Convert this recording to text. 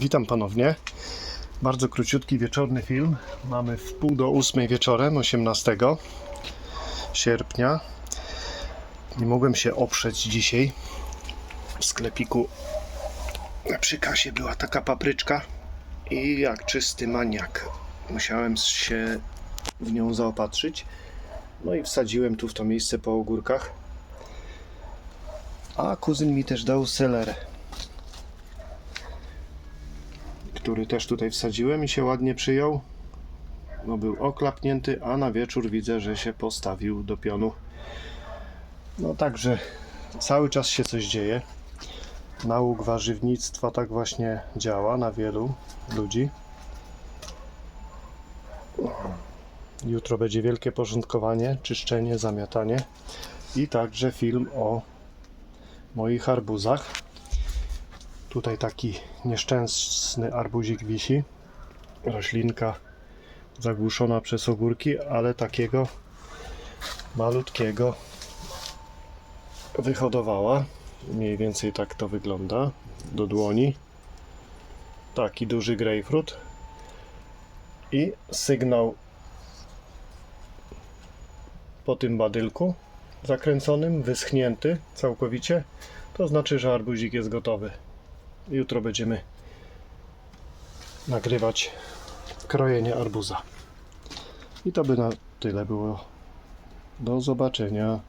Witam ponownie. Bardzo króciutki wieczorny film. Mamy w pół do ósmej wieczorem, 18 sierpnia. Nie mogłem się oprzeć dzisiaj. W sklepiku przy kasie była taka papryczka i jak czysty maniak musiałem się w nią zaopatrzyć. No i wsadziłem tu w to miejsce po ogórkach. A kuzyn mi też dał selerę który też tutaj wsadziłem i się ładnie przyjął. No był oklapnięty, a na wieczór widzę, że się postawił do pionu. No także cały czas się coś dzieje. Nauk warzywnictwa tak właśnie działa na wielu ludzi. Jutro będzie wielkie porządkowanie, czyszczenie, zamiatanie i także film o moich arbuzach. Tutaj taki nieszczęsny arbuzik wisi. Roślinka zagłuszona przez ogórki, ale takiego malutkiego wyhodowała. Mniej więcej tak to wygląda do dłoni. Taki duży grejpfrut. I sygnał po tym badylku zakręconym, wyschnięty całkowicie. To znaczy, że arbuzik jest gotowy. Jutro będziemy nagrywać krojenie arbuza. I to by na tyle było. Do zobaczenia.